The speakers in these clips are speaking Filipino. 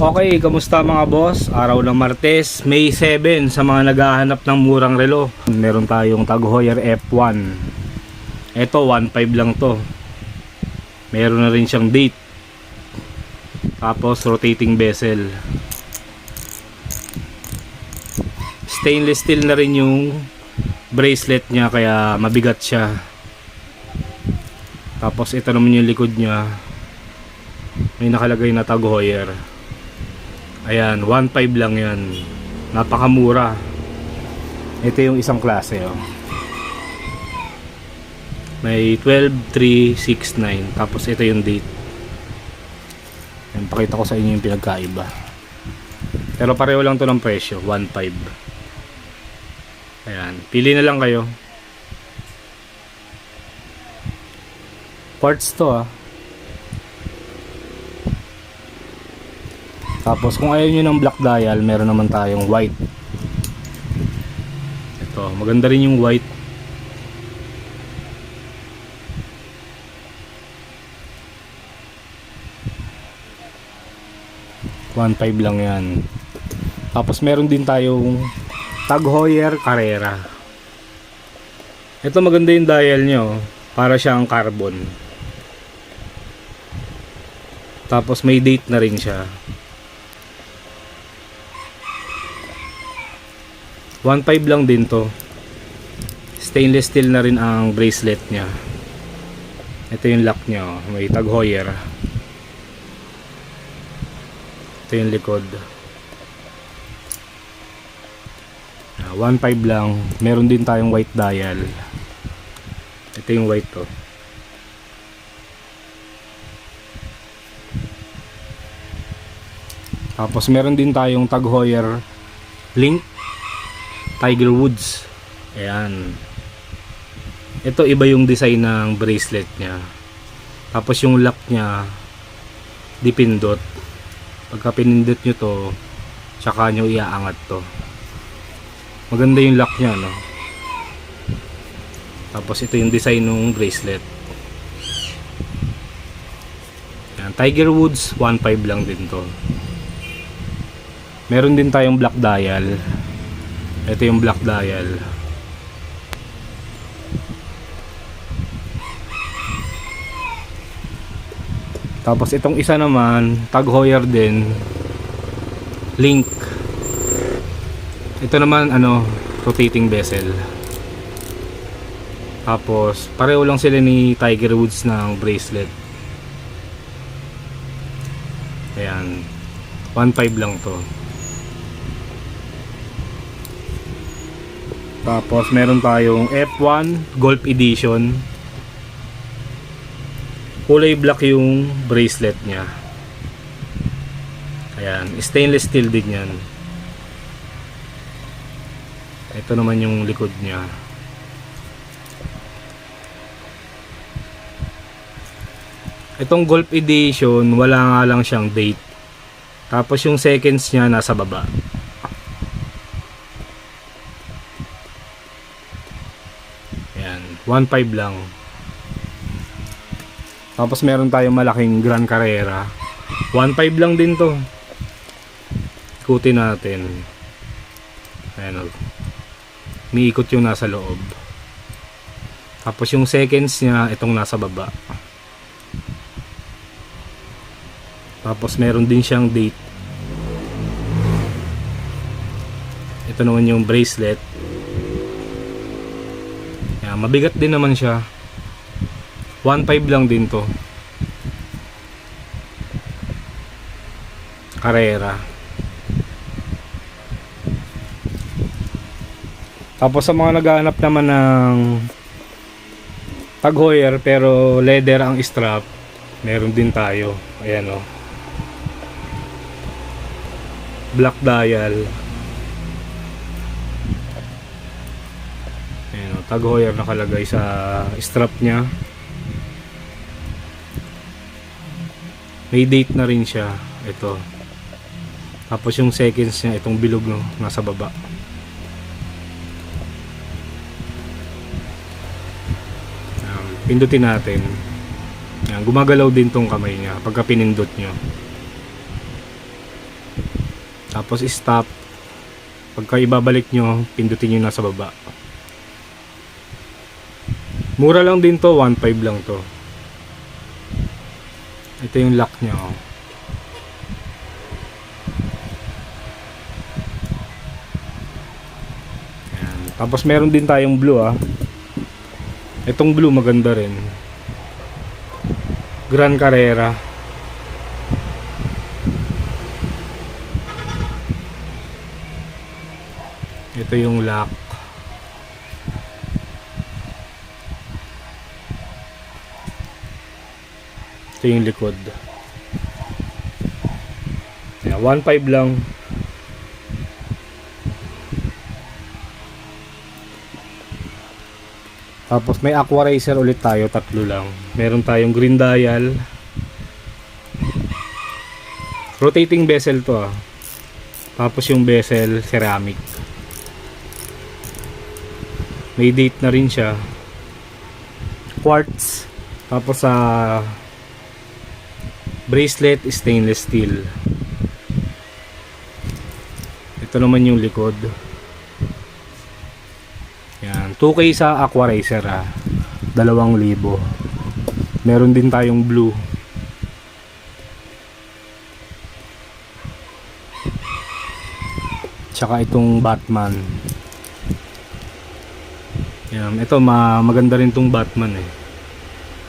Okay, kamusta mga boss? Araw ng Martes, May 7 sa mga naghahanap ng murang relo. Meron tayong Tag Heuer F1. Ito, 1.5 lang to. Meron na rin siyang date. Tapos rotating bezel. Stainless steel na rin yung bracelet niya kaya mabigat siya. Tapos ito naman yung likod niya. May nakalagay na Tag Heuer. Ayan, 1.5 lang yan. Napakamura. Ito yung isang klase, oh. May 12.369. Tapos ito yung date. Ayan, pakita ko sa inyo yung pinagkaiba. Pero pareho lang to ng presyo, 1.5. Ayan, pili na lang kayo. Quartz to, ah. Tapos kung ayaw nyo ng black dial, meron naman tayong white. Ito, maganda rin yung white. One five lang yan. Tapos meron din tayong Tag Heuer Carrera. Ito maganda yung dial nyo. Para siyang carbon. Tapos may date na rin siya. 1.5 lang din to. Stainless steel na rin ang bracelet niya. Ito yung lock niya. oh. May Tag Heuer. Ito yung likod. Ah, 1.5 lang. Meron din tayong white dial. Ito yung white to. Tapos meron din tayong Tag Heuer Link Tiger Woods. Ayan. Ito iba yung design ng bracelet niya. Tapos yung lock niya dipindot. Pagka pinindot nyo to, tsaka nyo iaangat to. Maganda yung lock niya, no? Tapos ito yung design ng bracelet. Ayan, Tiger Woods 1.5 lang din to. Meron din tayong black dial. Ito yung black dial. Tapos itong isa naman, Tag Heuer din. Link. Ito naman ano, rotating bezel. Tapos pareho lang sila ni Tiger Woods ng bracelet. Ayan. 1.5 lang to. Tapos meron tayong F1 Golf Edition. Kulay black yung bracelet niya. Ayan, stainless steel din yan. Ito naman yung likod niya. Itong Golf Edition, wala nga lang siyang date. Tapos yung seconds niya nasa baba. Ayan, 1.5 lang. Tapos meron tayong malaking Grand Carrera. 1.5 lang din to. Ikutin natin. Ayan o. Miikot yung nasa loob. Tapos yung seconds niya, itong nasa baba. Tapos meron din siyang date. Ito naman yung bracelet. Mabigat din naman siya. 1.5 lang din to. Carrera. Tapos sa mga naghahanap naman ng Tag Heuer pero leather ang strap, meron din tayo. Ayan o. Black dial. Tag Heuer nakalagay sa strap niya. May date na rin siya. Ito. Tapos yung seconds niya, itong bilog no, nasa baba. Ayan, pindutin natin. Ayan, gumagalaw din tong kamay niya pagka pinindot nyo. Tapos stop. Pagka ibabalik nyo, pindutin nyo na sa baba. Mura lang din to, 1.5 lang to. Ito yung lock niya. Oh. Tapos meron din tayong blue ah. Itong blue maganda rin. Gran Carrera. Ito yung lock. Ito yung likod. Ayan, 1.5 lang. Tapos may aqua ulit tayo, tatlo lang. Meron tayong green dial. Rotating bezel to ah. Tapos yung bezel ceramic. May date na rin siya. Quartz. Tapos sa bracelet stainless steel. Ito naman yung likod. Yan, 2K sa Aqua ah. 2,000. Meron din tayong blue. Tsaka itong Batman. Yan, ito ma maganda rin tong Batman eh.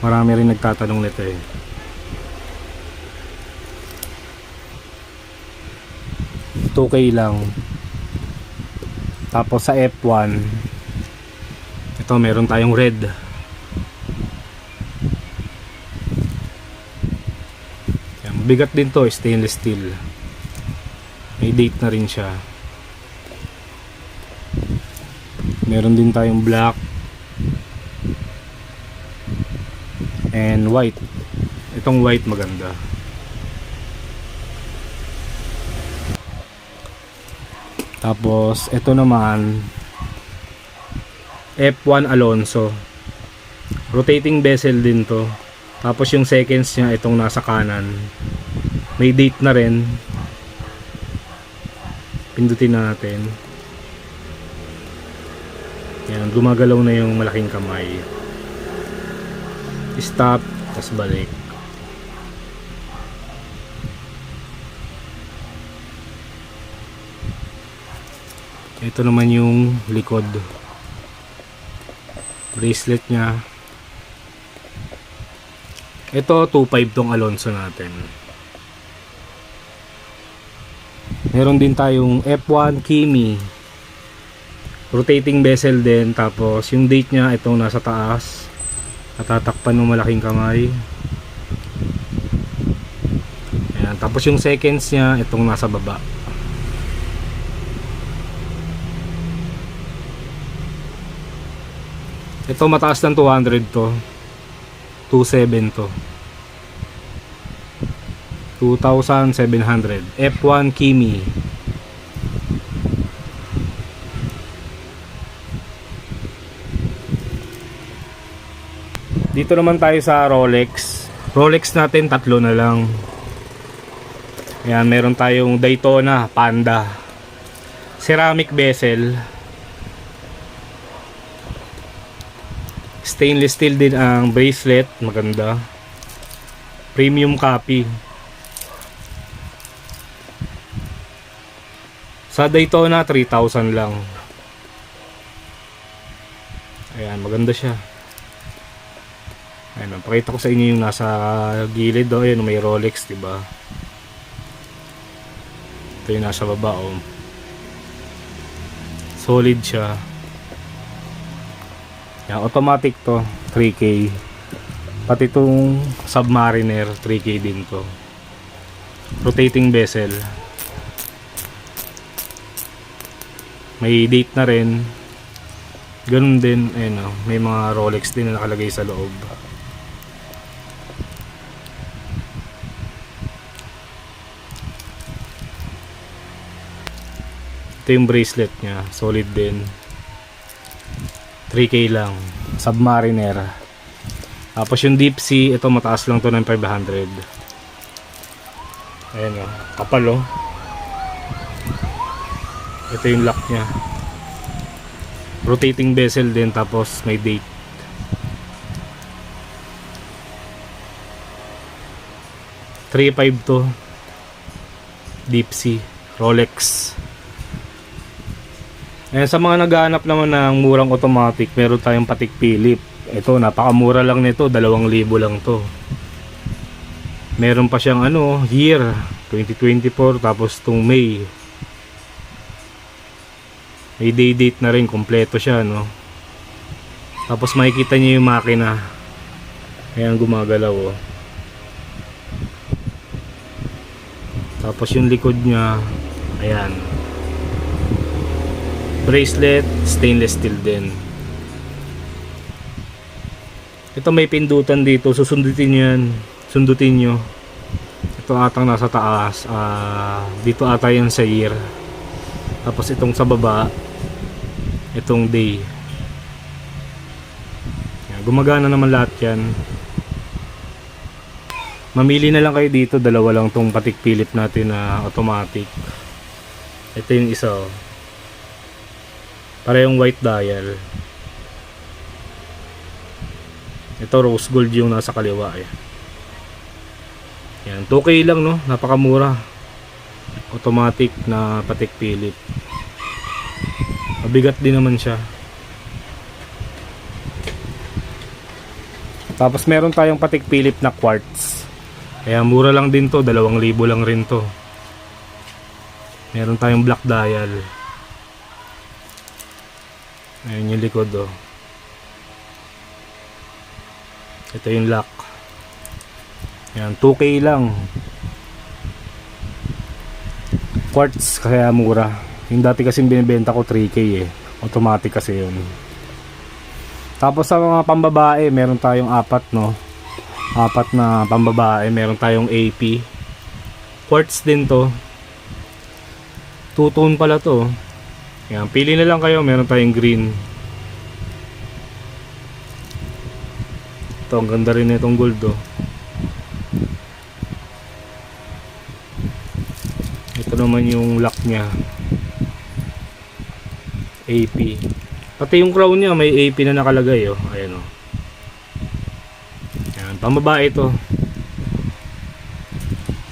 Marami rin nagtatanong nito eh. Two K lang. Tapos sa F1, ito meron tayong red. Yan, bigat din to, stainless steel. May date na rin siya. Meron din tayong black and white. Itong white maganda. Tapos ito naman F1 Alonso. Rotating bezel din to. Tapos yung seconds niya itong nasa kanan. May date na rin. Pindutin natin. Yan, gumagalaw na yung malaking kamay. Stop, tas balik. Ito naman yung likod. Bracelet niya. Ito 2.5 tong Alonso natin. Meron din tayong F1 Kimi. Rotating bezel din tapos yung date niya itong nasa taas. Natatakpan ng malaking kamay. Ayan, tapos yung seconds niya itong nasa baba. Ito mataas ng 200 to. 27 to. 2,700. F1 Kimi. Dito naman tayo sa Rolex. Rolex natin tatlo na lang. Ayan, meron tayong Daytona Panda. Ceramic bezel. Stainless steel din ang bracelet, maganda. Premium copy. Sa Daytona 3,000 lang. Ayan, maganda siya. Ayan, pakita ko sa inyo yung nasa gilid do, ayan may Rolex, 'di ba? Ito yung nasa baba oh. Solid siya. Yan, automatic to, 3K. Pati itong Submariner, 3K din to. Rotating bezel. May date na rin. Ganun din, ayun oh, may mga Rolex din na nakalagay sa loob. Ito yung bracelet niya, solid din. 3K lang. Submariner. Tapos yung deep sea, ito mataas lang to ng 500. Ayan o, kapal o. Ito yung lock niya. Rotating bezel din tapos may date. Three five to Deep Sea Rolex Ayan, sa mga naghahanap naman ng murang automatic, meron tayong Patek Philip. Ito, napakamura lang nito, 2,000 lang to. Meron pa siyang ano, year 2024 tapos tung May. May day date na rin, kompleto siya, no. Tapos makikita niyo yung makina. Ayan, gumagalaw, oh. Tapos yung likod niya, ayan. Bracelet, stainless steel din. Ito may pindutan dito, susundutin nyo yan. Sundutin nyo. Ito atang nasa taas. ah dito ata yan sa year. Tapos itong sa baba, itong day. Gumagana naman lahat yan. Mamili na lang kayo dito, dalawa lang tong Patek Philip natin na automatic. Ito yung isa oh. Parehong white dial. Ito rose gold yung nasa kaliwa eh. Yan, 2K lang no, napakamura. Automatic na Patek Philip. Mabigat din naman siya. Tapos meron tayong Patek Philip na quartz. Kaya mura lang din to, 2,000 lang rin to. Meron tayong black dial. Ayun yung likod oh. Ito yung lock. Yan, 2K lang. Quartz kaya mura. Yung dati kasing binibenta ko 3K eh. Automatic kasi yun. Tapos sa mga pambabae, meron tayong apat no. Apat na pambabae, meron tayong AP. Quartz din to. Two tone pala to. Yan, pili na lang kayo, meron tayong green. Ito, ang ganda rin itong gold oh. Ito naman yung lock niya. AP. Pati yung crown niya may AP na nakalagay oh. Ayan oh. Yan, pambabae ito.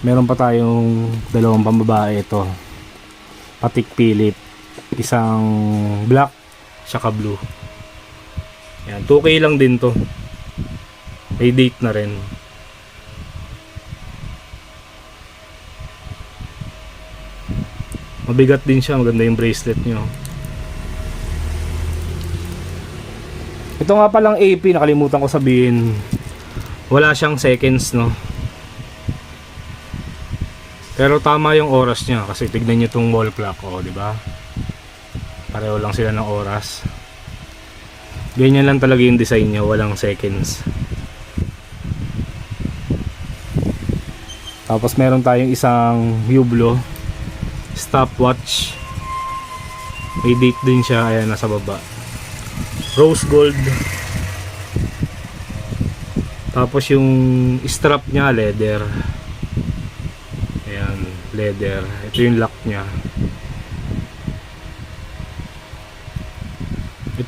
Meron pa tayong dalawang pambabae ito. Patik Philip. Isang black, saka blue. Yan, 2K lang din to. May date na rin. Mabigat din siya, maganda yung bracelet nyo. Ito nga palang AP, nakalimutan ko sabihin. Wala siyang seconds, no? Pero tama yung oras niya kasi tignan niyo tong wall clock, oh, di ba? Pareho lang sila ng oras. Ganyan lang talaga yung design niya, walang seconds. Tapos meron tayong isang Hublot stopwatch. May date din siya, ayan nasa baba. Rose gold. Tapos yung strap niya leather. Ayan, leather. Ito yung lock niya.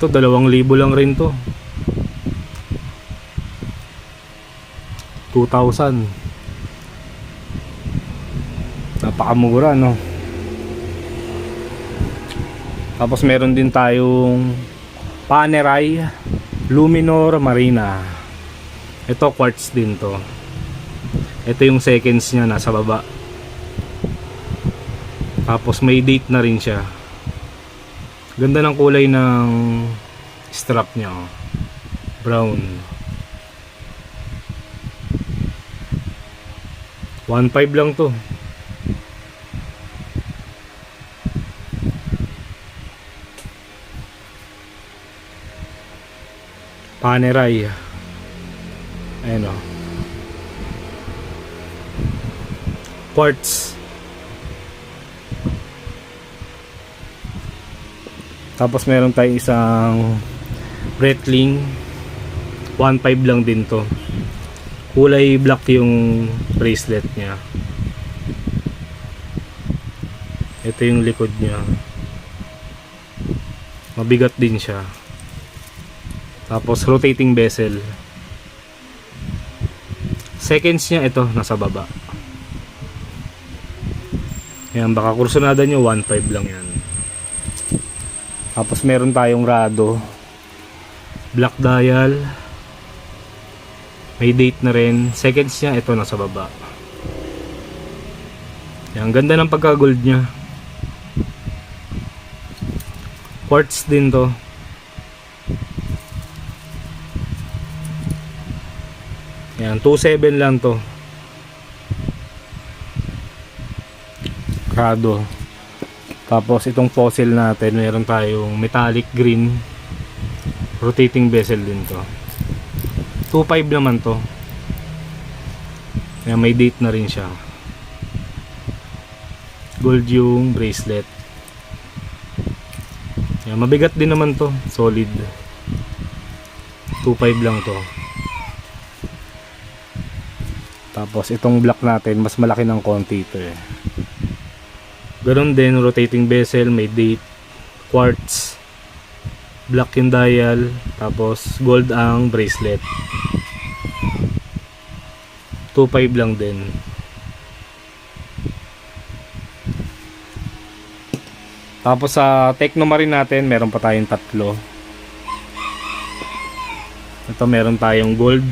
Ito, dalawang libo lang rin to. 2,000. Napakamura, no? Tapos meron din tayong Panerai Luminor Marina. Ito quartz din to. Ito yung seconds niya nasa baba. Tapos may date na rin siya. Ganda ng kulay ng strap niya. Oh. Brown. 1.5 lang to. Panerai. Ayan o. Quartz. Tapos meron tayong isang Breitling 1.5 lang din to. Kulay black yung bracelet niya. Ito yung likod niya. Mabigat din siya. Tapos rotating bezel. Seconds niya ito nasa baba. Yan, baka kursunada nyo 1.5 lang yan. Tapos meron tayong rado. Black dial. May date na rin. Seconds niya ito nasa baba. Yan, ganda ng pagka-gold niya. Quartz din to. Yan, 2.7 lang to. Rado. Tapos itong fossil natin, meron tayong metallic green. Rotating bezel din to. 2.5 naman to. Yan, may date na rin siya. Gold yung bracelet. Yan, mabigat din naman to. Solid. 2.5 lang to. Tapos itong black natin, mas malaki ng konti ito eh. Ganon din, rotating bezel, may date, quartz, black yung dial, tapos gold ang bracelet. 2.5 lang din. Tapos sa Technomarine natin, meron pa tayong tatlo. Ito meron tayong gold,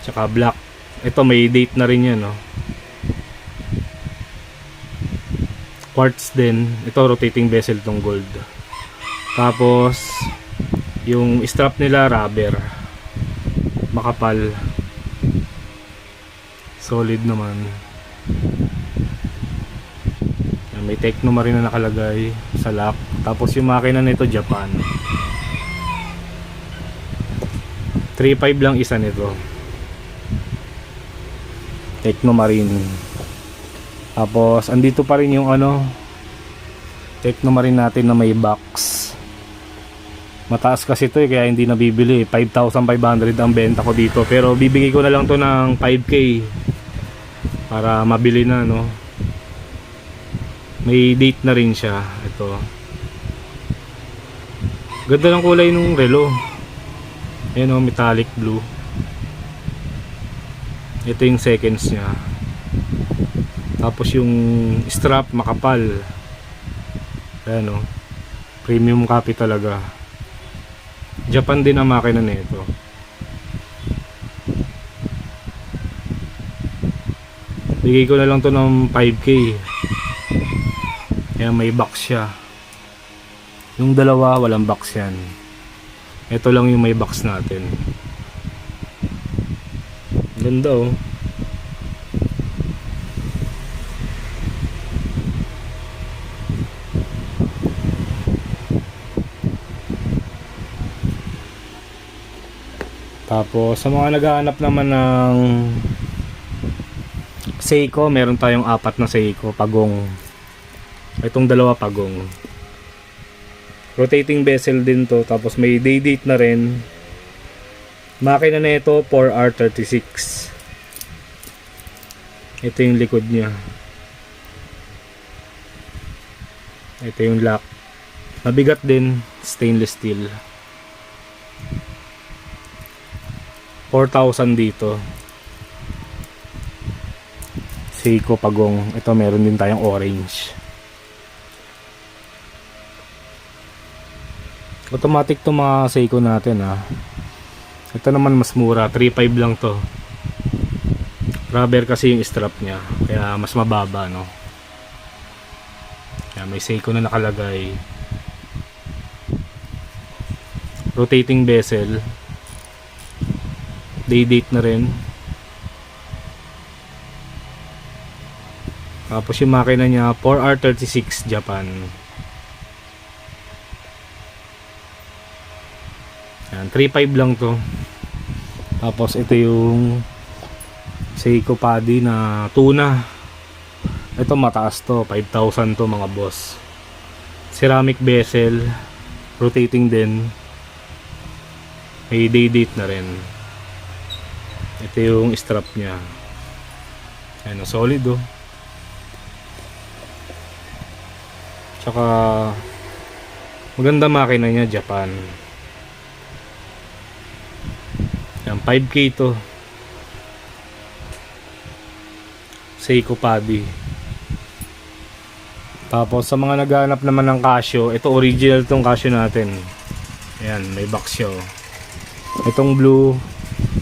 tsaka black. Ito may date na rin yan, no? Quartz din. Ito rotating bezel tong gold. Tapos yung strap nila rubber. Makapal. Solid naman. May Technomarine na nakalagay sa lock. Tapos yung makina nito Japan. 3.5 lang isa nito. Technomarine. Tapos andito pa rin yung ano Technomarine natin na may box. Mataas kasi ito eh, kaya hindi nabibili. 5,500 ang benta ko dito. Pero bibigay ko na lang to ng 5k para mabili na no. May date na rin siya. Ito. Ganda ng kulay ng relo. Ayan o, metallic blue. Ito yung seconds niya. Tapos yung strap makapal. Ayan o. Premium copy talaga. Japan din ang makina nito. Bigay ko na lang to ng 5k. Kaya may box siya. Yung dalawa walang box yan. Ito lang yung may box natin. Ganda oh. Tapos sa mga naghahanap naman ng Seiko, meron tayong apat na Seiko pagong. Itong dalawa pagong. Rotating bezel din to, tapos may day date na rin. Makina na ito 4R36. Ito yung likod niya. Ito yung lock. Mabigat din, stainless steel. 4,000 dito. Seiko Pagong. Ito meron din tayong orange. Automatic to mga Seiko natin ha. Ito naman mas mura. 3,500 lang to. Rubber kasi yung strap niya. Kaya mas mababa no. Kaya may Seiko na nakalagay. Rotating bezel day date na rin. Tapos yung makina niya 4R36 Japan. Yan 3.5 lang to. Tapos ito yung Seiko Paddy na tuna. Ito mataas to 5,000 to mga boss. Ceramic bezel rotating din. May day date na rin ito yung strap niya. Ayan, solid oh. Tsaka Maganda makina niya, Japan. Yan, 5K to. Seiko Paddy. Tapos sa mga naghahanap naman ng Casio, ito original tong Casio natin. Ayan, may box siya. oh. Itong blue,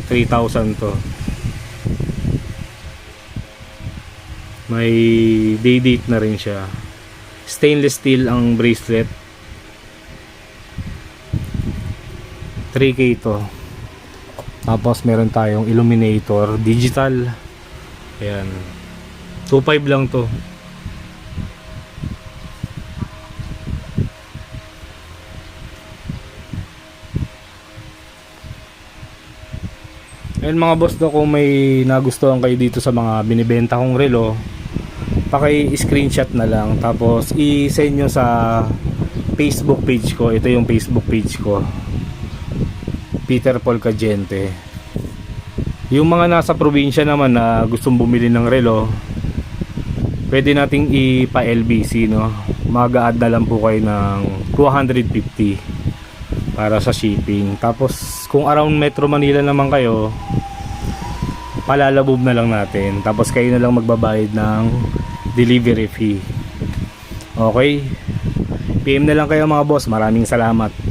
3,000 to. May day date na rin siya. Stainless steel ang bracelet. 3K to. Tapos meron tayong illuminator, digital. Ayan. 2.5 lang to. Ayun mga boss do kung may nagustuhan kayo dito sa mga binibenta kong relo paki-screenshot na lang. Tapos i-send nyo sa Facebook page ko. Ito yung Facebook page ko. Peter Paul Cagente yung mga nasa probinsya naman na gustong bumili ng relo pwede nating ipa LBC no? Mag-a-add na lang po kayo ng 250 para sa shipping. Tapos kung around Metro Manila naman kayo palalabob na lang natin. Tapos kayo na lang magbabayad ng delivery fee. Okay? PM na lang kayo mga boss. Maraming salamat